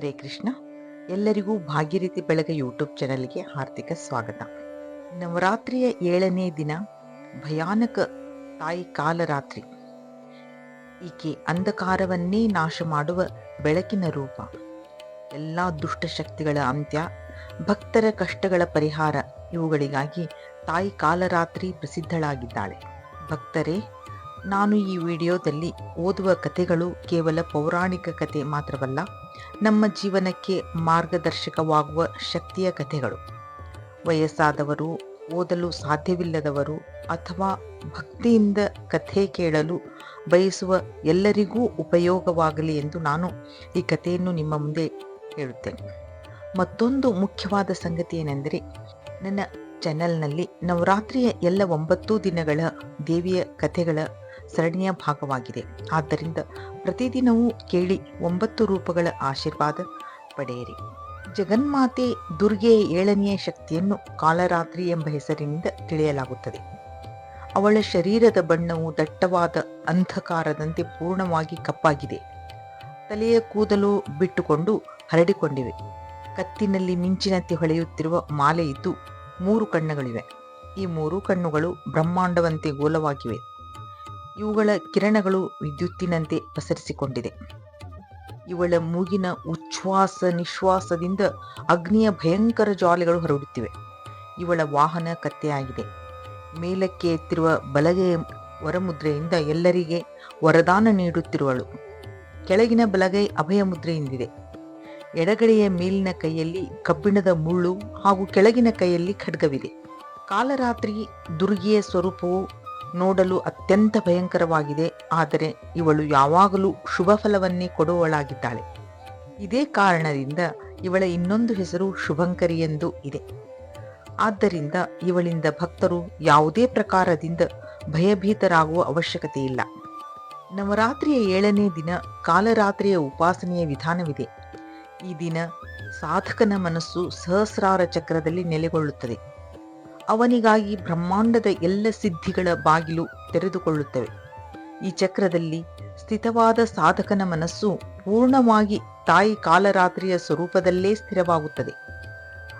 ಹರೇ ಕೃಷ್ಣ. ಎಲ್ಲರಿಗೂ ಭಾಗ್ಯರೀತಿ ಬೆಳಗ್ಗೆ ಯೂಟ್ಯೂಬ್ ಚಾನಲ್ಗೆ ಹಾರ್ದಿಕ ಸ್ವಾಗತ. ನವರಾತ್ರಿಯ ಏಳನೇ ದಿನ, ಭಯಾನಕ ತಾಯಿ ಕಾಲರಾತ್ರಿ. ಈಕೆ ಅಂಧಕಾರವನ್ನೇ ನಾಶ ಮಾಡುವ ಬೆಳಕಿನ ರೂಪ. ಎಲ್ಲ ದುಷ್ಟಶಕ್ತಿಗಳ ಅಂತ್ಯ, ಭಕ್ತರ ಕಷ್ಟಗಳ ಪರಿಹಾರ ಇವುಗಳಿಗಾಗಿ ತಾಯಿ ಕಾಲರಾತ್ರಿ ಪ್ರಸಿದ್ಧಳಾಗಿದ್ದಾಳೆ. ಭಕ್ತರೇ, ನಾನು ಈ ವಿಡಿಯೋದಲ್ಲಿ ಓದುವ ಕಥೆಗಳು ಕೇವಲ ಪೌರಾಣಿಕ ಕಥೆ ಮಾತ್ರವಲ್ಲ ನಮ್ಮ ಜೀವನಕ್ಕೆ ಮಾರ್ಗದರ್ಶಕವಾಗುವ ಶಕ್ತಿಯ ಕಥೆಗಳು. ವಯಸ್ಸಾದವರು, ಓದಲು ಸಾಧ್ಯವಿಲ್ಲದವರು ಅಥವಾ ಭಕ್ತಿಯಿಂದ ಕಥೆ ಕೇಳಲು ಬಯಸುವ ಎಲ್ಲರಿಗೂ ಉಪಯೋಗವಾಗಲಿ ಎಂದು ನಾನು ಈ ಕಥೆಯನ್ನು ನಿಮ್ಮ ಮುಂದೆ ಹೇಳುತ್ತೇನೆ. ಮತ್ತೊಂದು ಮುಖ್ಯವಾದ ಸಂಗತಿ ಏನೆಂದರೆ, ನನ್ನ ಚಾನೆಲ್ನಲ್ಲಿ ನವರಾತ್ರಿಯ ಎಲ್ಲ ಒಂಬತ್ತು ದಿನಗಳ ದೇವಿಯ ಕಥೆಗಳ ಸರಣಿಯ ಭಾಗವಾಗಿದೆ. ಆದ್ದರಿಂದ ಪ್ರತಿದಿನವೂ ಕೇಳಿ ಒಂಬತ್ತು ರೂಪಗಳ ಆಶೀರ್ವಾದ ಪಡೆಯಿರಿ. ಜಗನ್ಮಾತೆ ದುರ್ಗೆಯ ಏಳನೆಯ ಶಕ್ತಿಯನ್ನು ಕಾಲರಾತ್ರಿ ಎಂಬ ಹೆಸರಿನಿಂದ ತಿಳಿಯಲಾಗುತ್ತದೆ. ಅವಳ ಶರೀರದ ಬಣ್ಣವು ದಟ್ಟವಾದ ಅಂಧಕಾರದಂತೆ ಪೂರ್ಣವಾಗಿ ಕಪ್ಪಾಗಿದೆ. ತಲೆಯ ಕೂದಲು ಬಿಟ್ಟುಕೊಂಡು ಹರಡಿಕೊಂಡಿವೆ. ಕತ್ತಿನಲ್ಲಿ ಮಿಂಚಿನಂತೆ ಹೊಳೆಯುತ್ತಿರುವ ಮಾಲೆ ಮೂರು ಕಣ್ಣುಗಳಿವೆ. ಈ ಮೂರು ಕಣ್ಣುಗಳು ಬ್ರಹ್ಮಾಂಡವಂತೆ ಗೋಲವಾಗಿವೆ. ಇವುಗಳ ಕಿರಣಗಳು ವಿದ್ಯುತ್ತಿನಂತೆ ಪಸರಿಸಿಕೊಂಡಿದೆ. ಇವಳ ಮೂಗಿನ ಉಚ್ಛ್ವಾಸ ನಿಶ್ವಾಸದಿಂದ ಅಗ್ನಿಯ ಭಯಂಕರ ಜ್ವಾಲೆಗಳು ಹರಡುತ್ತಿವೆ. ಇವಳ ವಾಹನ ಕತ್ತೆಯಾಗಿದೆ. ಮೇಲಕ್ಕೆ ಎತ್ತಿರುವ ಬಲಗೆಯ ವರಮುದ್ರೆಯಿಂದ ಎಲ್ಲರಿಗೆ ವರದಾನ ನೀಡುತ್ತಿರುವಳು. ಕೆಳಗಿನ ಬಲಗೈ ಅಭಯ ಮುದ್ರೆಯಿಂದಿದೆ. ಎಡಗಡೆಯ ಮೇಲಿನ ಕೈಯಲ್ಲಿ ಕಬ್ಬಿಣದ ಮುಳ್ಳು ಹಾಗೂ ಕೆಳಗಿನ ಕೈಯಲ್ಲಿ ಖಡ್ಗವಿದೆ. ಕಾಲರಾತ್ರಿ ದುರ್ಗಿಯ ಸ್ವರೂಪವು ನೋಡಲು ಅತ್ಯಂತ ಭಯಂಕರವಾಗಿದೆ, ಆದರೆ ಇವಳು ಯಾವಾಗಲೂ ಶುಭ ಫಲವನ್ನೇ ಕೊಡುವಳಾಗಿದ್ದಾಳೆ. ಇದೇ ಕಾರಣದಿಂದ ಇವಳ ಇನ್ನೊಂದು ಹೆಸರು ಶುಭಂಕರಿ ಎಂದು ಇದೆ. ಆದ್ದರಿಂದ ಇವಳಿಂದ ಭಕ್ತರು ಯಾವುದೇ ಪ್ರಕಾರದಿಂದ ಭಯಭೀತರಾಗುವ ಅವಶ್ಯಕತೆ ಇಲ್ಲ ನವರಾತ್ರಿಯ ಏಳನೇ ದಿನ ಕಾಲರಾತ್ರಿಯ ಉಪಾಸನೆಯ ವಿಧಾನವಿದೆ. ಈ ದಿನ ಸಾಧಕನ ಮನಸ್ಸು ಸಹಸ್ರಾರ ಚಕ್ರದಲ್ಲಿ ನೆಲೆಗೊಳ್ಳುತ್ತದೆ. ಅವನಿಗಾಗಿ ಬ್ರಹ್ಮಾಂಡದ ಎಲ್ಲ ಸಿದ್ಧಿಗಳ ಬಾಗಿಲು ತೆರೆದುಕೊಳ್ಳುತ್ತವೆ. ಈ ಚಕ್ರದಲ್ಲಿ ಸ್ಥಿತವಾದ ಸಾಧಕನ ಮನಸ್ಸು ಪೂರ್ಣವಾಗಿ ತಾಯಿ ಕಾಲರಾತ್ರಿಯ ಸ್ವರೂಪದಲ್ಲೇ ಸ್ಥಿರವಾಗುತ್ತದೆ.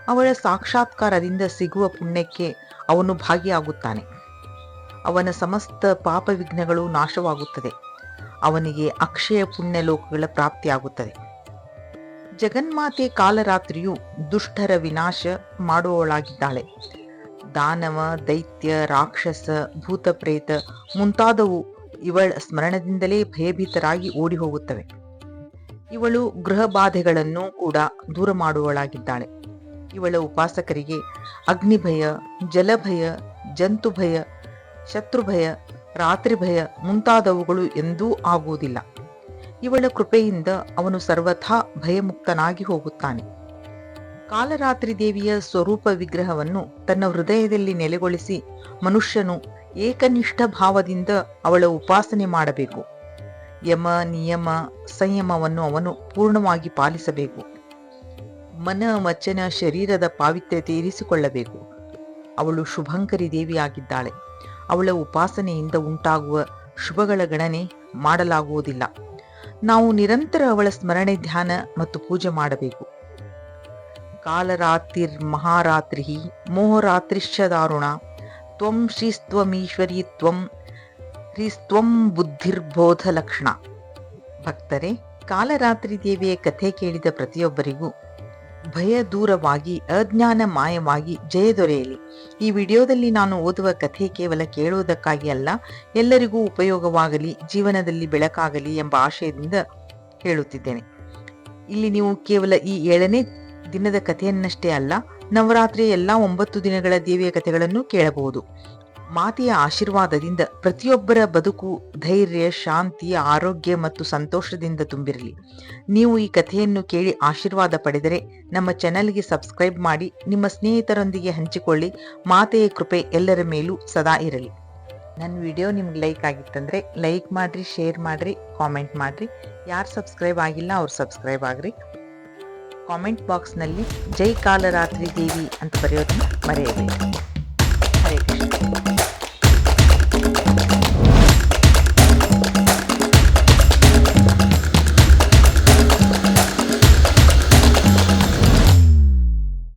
ಅವಳ ಸಾಕ್ಷಾತ್ಕಾರದಿಂದ ಸಿಗುವ ಪುಣ್ಯಕ್ಕೆ ಅವನು ಭಾಗಿಯಾಗುತ್ತಾನೆ. ಅವನ ಸಮಸ್ತ ಪಾಪ ವಿಘ್ನಗಳು ನಾಶವಾಗುತ್ತದೆ. ಅವನಿಗೆ ಅಕ್ಷಯ ಪುಣ್ಯ ಲೋಕಗಳ ಪ್ರಾಪ್ತಿಯಾಗುತ್ತದೆ. ಜಗನ್ಮಾತೆ ಕಾಲರಾತ್ರಿಯು ದುಷ್ಟರ ವಿನಾಶ ಮಾಡುವವಳಾಗಿದ್ದಾಳೆ. ದಾನವ, ದೈತ್ಯ, ರಾಕ್ಷಸ, ಭೂತಪ್ರೇತ ಮುಂತಾದವು ಇವಳ ಸ್ಮರಣದಿಂದಲೇ ಭಯಭೀತರಾಗಿ ಓಡಿ ಹೋಗುತ್ತವೆ ಇವಳು ಗೃಹ ಬಾಧೆಗಳನ್ನು ಕೂಡ ದೂರ ಮಾಡುವಳಾಗಿದ್ದಾಳೆ ಇವಳ ಉಪಾಸಕರಿಗೆ ಅಗ್ನಿಭಯ, ಜಲಭಯ ಜಂತು ಭಯ ಶತ್ರುಭಯ ರಾತ್ರಿ ಭಯ ಮುಂತಾದವುಗಳು ಎಂದೂ ಆಗುವುದಿಲ್ಲ. ಇವಳ ಕೃಪೆಯಿಂದ ಅವನು ಸರ್ವಥಾ ಭಯಮುಕ್ತನಾಗಿ ಹೋಗುತ್ತಾನೆ. ಕಾಲರಾತ್ರಿ ದೇವಿಯ ಸ್ವರೂಪ ವಿಗ್ರಹವನ್ನು ತನ್ನ ಹೃದಯದಲ್ಲಿ ನೆಲೆಗೊಳಿಸಿ ಮನುಷ್ಯನು ಏಕನಿಷ್ಠ ಭಾವದಿಂದ ಅವಳ ಉಪಾಸನೆ ಮಾಡಬೇಕು. ಯಮ, ನಿಯಮ, ಸಂಯಮವನ್ನು ಅವನು ಪೂರ್ಣವಾಗಿ ಪಾಲಿಸಬೇಕು. ಮನ, ವಚನ, ಶರೀರದ ಪಾವಿತ್ರ್ಯತೆ ಇರಿಸಿಕೊಳ್ಳಬೇಕು ಅವಳು ಶುಭಂಕರಿ ದೇವಿಯಾಗಿದ್ದಾಳೆ. ಅವಳ ಉಪಾಸನೆಯಿಂದ ಉಂಟಾಗುವ ಶುಭಗಳ ಗಣನೆ ಮಾಡಲಾಗುವುದಿಲ್ಲ. ನಾವು ನಿರಂತರ ಅವಳ ಸ್ಮರಣೆ, ಧ್ಯಾನ ಮತ್ತು ಪೂಜೆ ಮಾಡಬೇಕು. ಕಾಲರಾತ್ರಿರ್ ಮಹಾರಾತ್ರಿ ಮೋಹರಾತ್ರಿಶ್ಚ ದಾರುಣ ತ್ವಂ ಶ್ರೀಸ್ತ್ವಮೀಶ್ವರಿ ತ್ವಂ ಬುದ್ಧಿರ್ಬೋಧ ಲಕ್ಷಣ ಭಕ್ತರೇ, ಕಾಲರಾತ್ರಿ ದೇವಿಯ ಕಥೆ ಕೇಳಿದ ಪ್ರತಿಯೊಬ್ಬರಿಗೂ ಭಯ ದೂರವಾಗಿ, ಅಜ್ಞಾನ ಮಾಯವಾಗಿ ಜಯ ದೊರೆಯಲಿ. ಈ ವಿಡಿಯೋದಲ್ಲಿ ನಾನು ಓದುವ ಕಥೆ ಕೇವಲ ಕೇಳುವುದಕ್ಕಾಗಿ ಅಲ್ಲ, ಎಲ್ಲರಿಗೂ ಉಪಯೋಗವಾಗಲಿ, ಜೀವನದಲ್ಲಿ ಬೆಳಕಾಗಲಿ ಎಂಬ ಆಶಯದಿಂದ ಹೇಳುತ್ತಿದ್ದೇನೆ ಇಲ್ಲಿ ನೀವು ಕೇವಲ ಈ ಏಳನೇ ದಿನದ ಕಥೆಯನ್ನಷ್ಟೇ ಅಲ್ಲ, ನವರಾತ್ರಿಯ ಎಲ್ಲಾ ಒಂಬತ್ತು ದಿನಗಳ ದೇವಿಯ ಕಥೆಗಳನ್ನು ಕೇಳಬಹುದು. ಮಾತೆಯ ಆಶೀರ್ವಾದದಿಂದ ಪ್ರತಿಯೊಬ್ಬರ ಬದುಕು ಧೈರ್ಯ, ಶಾಂತಿ, ಆರೋಗ್ಯ ಮತ್ತು ಸಂತೋಷದಿಂದ ತುಂಬಿರಲಿ. ನೀವು ಈ ಕಥೆಯನ್ನು ಕೇಳಿ ಆಶೀರ್ವಾದ ಪಡೆದರೆ ನಮ್ಮ ಚಾನೆಲ್ಗೆ ಸಬ್ಸ್ಕ್ರೈಬ್ ಮಾಡಿ, ನಿಮ್ಮ ಸ್ನೇಹಿತರೊಂದಿಗೆ ಹಂಚಿಕೊಳ್ಳಿ, ಮಾತೆಯ ಕೃಪೆ ಎಲ್ಲರ ಮೇಲೂ ಸದಾ ಇರಲಿ. ನನ್ನ ವಿಡಿಯೋ ನಿಮ್ಗೆ ಲೈಕ್ ಆಗಿತ್ತಂದರೆ ಲೈಕ್ ಮಾಡಿರಿ, ಶೇರ್ ಮಾಡಿರಿ, ಕಾಮೆಂಟ್ ಮಾಡಿರಿ. ಯಾರು ಸಬ್ಸ್ಕ್ರೈಬ್ ಆಗಿಲ್ಲ ಅವ್ರು ಸಬ್ಸ್ಕ್ರೈಬ್ ಆಗ್ರಿ. ಕಾಮೆಂಟ್ ಬಾಕ್ಸ್ನಲ್ಲಿ ಜೈ ಕಾಲರಾತ್ರಿ ದೇವಿ ಅಂತ ಬರೆಯೋದನ್ನು ಮರೆಯಬೇಡಿ.